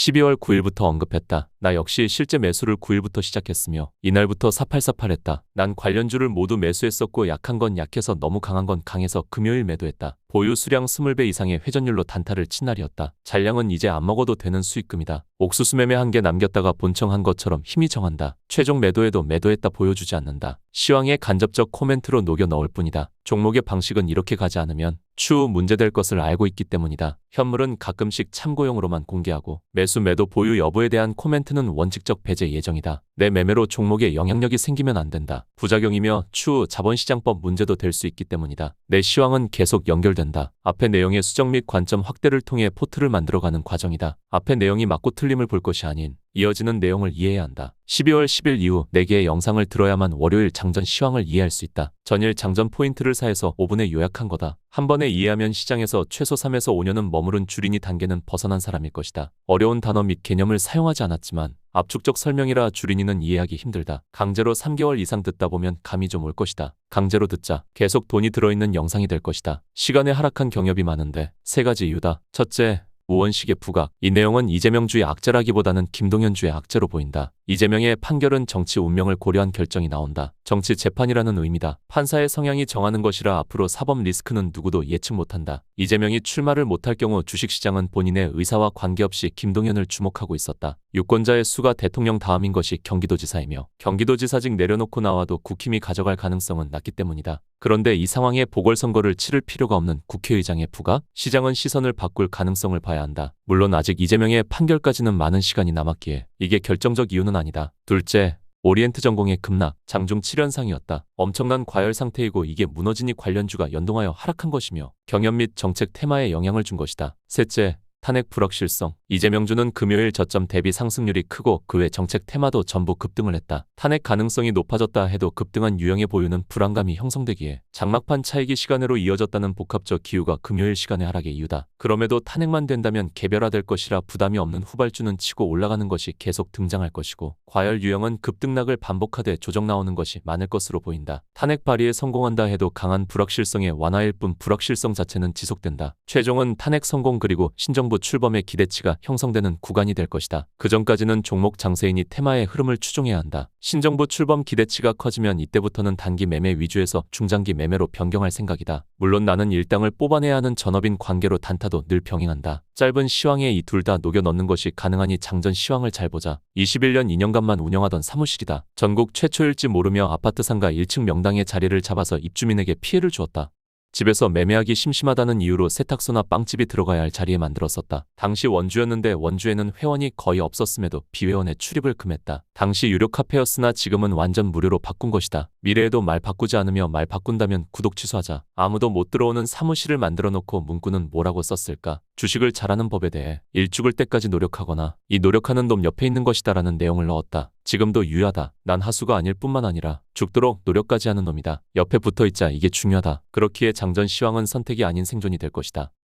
12월 9일부터 언급했다. 나 역시 실제 매수를 9일부터 시작했으며 이날부터 사팔사팔했다. 난 관련주를 모두 매수했었고 약한 건 약해서 너무 강한 건 강해서 금요일 매도했다. 보유 수량 20배 이상의 회전율로 단타를 친 날이었다. 잔량은 이제 안 먹어도 되는 수익금이다. 옥수수 매매 한 개 남겼다가 본청한 것처럼 힘이 정한다. 최종 매도에도 매도했다 보여주지 않는다. 시황의 간접적 코멘트로 녹여 넣을 뿐이다. 종목의 방식은 이렇게 가지 않으면 추후 문제될 것을 알고 있기 때문이다. 현물은 가끔씩 참고용으로만 공개하고 매수 매도 보유 여부에 대한 코멘트 는 원칙적 배제 예정이다. 내 매매로 종목에 영향력이 생기면 안 된다. 부작용이며 추후 자본시장법 문제도 될 수 있기 때문이다. 내 시황은 계속 연결된다. 앞의 내용의 수정 및 관점 확대를 통해 포트를 만들어가는 과정이다. 앞의 내용이 맞고 틀림을 볼 것이 아닌 이어지는 내용을 이해해야 한다. 12월 10일 이후 4개의 영상을 들어야만 월요일 장전 시황을 이해할 수 있다. 전일 장전 포인트를 사해서 5분에 요약한 거다. 한 번에 이해하면 시장에서 최소 3에서 5년은 머무른 주린이 단계는 벗어난 사람일 것이다. 어려운 단어 및 개념을 사용하지 않았지만 압축적 설명이라 주린이는 이해하기 힘들다. 강제로 3개월 이상 듣다 보면 감이 좀 올 것이다. 강제로 듣자 계속 돈이 들어있는 영상이 될 것이다. 시간에 하락한 경협이 많은데 세 가지 이유다. 첫째, 우원식의 부각. 이 내용은 이재명주의 악재라기보다는 김동연주의 악재로 보인다. 이재명의 판결은 정치 운명을 고려한 결정이 나온다. 정치 재판이라는 의미다. 판사의 성향이 정하는 것이라 앞으로 사법 리스크는 누구도 예측 못한다. 이재명이 출마를 못할 경우 주식시장은 본인의 의사와 관계없이 김동연을 주목하고 있었다. 유권자의 수가 대통령 다음인 것이 경기도지사이며 경기도지사직 내려놓고 나와도 국힘이 가져갈 가능성은 낮기 때문이다. 그런데 이 상황에 보궐선거를 치를 필요가 없는 국회의장의 부각? 시장은 시선을 바꿀 가능성을 봐야 한다. 물론 아직 이재명의 판결까지는 많은 시간이 남았기에 이게 결정적 이유는 아니다. 둘째, 오리엔트 전공의 급락, 장중 7연상이었다. 엄청난 과열 상태이고 이게 무너지니 관련주가 연동하여 하락한 것이며 경연 및 정책 테마에 영향을 준 것이다. 셋째, 탄핵 불확실성. 이재명주는 금요일 저점 대비 상승률이 크고 그 외 정책 테마도 전부 급등을 했다. 탄핵 가능성이 높아졌다 해도 급등한 유형의 보유는 불안감이 형성되기에 장막판 차익이 시간으로 이어졌다는 복합적 기후가 금요일 시간의 하락의 이유다. 그럼에도 탄핵만 된다면 개별화될 것이라 부담이 없는 후발주는 치고 올라가는 것이 계속 등장할 것이고 과열 유형은 급등락을 반복하되 조정 나오는 것이 많을 것으로 보인다. 탄핵 발의에 성공한다 해도 강한 불확실성의 완화일 뿐 불확실성 자체는 지속된다. 최종은 탄핵 성공 그리고 신정 부 출범의 기대치가 형성되는 구간이 될 것이다. 그 전까지는 종목 장세인이 테마의 흐름을 추종해야 한다. 신정부 출범 기대치가 커지면 이때부터는 단기 매매 위주에서 중장기 매매로 변경할 생각이다. 물론 나는 일당을 뽑아내야 하는 전업인 관계로 단타도 늘 병행한다. 짧은 시황에 이 둘 다 녹여 넣는 것이 가능하니 장전 시황을 잘 보자. 21년 2년간만 운영하던 사무실이다. 전국 최초일지 모르며 아파트 상가 1층 명당에 자리를 잡아서 입주민에게 피해를 주었다. 집에서 매매하기 심심하다는 이유로 세탁소나 빵집이 들어가야 할 자리에 만들었었다. 당시 원주였는데 원주에는 회원이 거의 없었음에도 비회원에 출입을 금했다. 당시 유료 카페였으나 지금은 완전 무료로 바꾼 것이다. 미래에도 말 바꾸지 않으며 말 바꾼다면 구독 취소하자. 아무도 못 들어오는 사무실을 만들어 놓고 문구는 뭐라고 썼을까? 주식을 잘하는 법에 대해 일 죽을 때까지 노력하거나 이 노력하는 놈 옆에 있는 것이다라는 내용을 넣었다. 지금도 유효하다. 난 하수가 아닐 뿐만 아니라 죽도록 노력까지 하는 놈이다. 옆에 붙어 있자 이게 중요하다. 그렇기에 장전 시황은 선택이 아닌 생존이 될 것이다.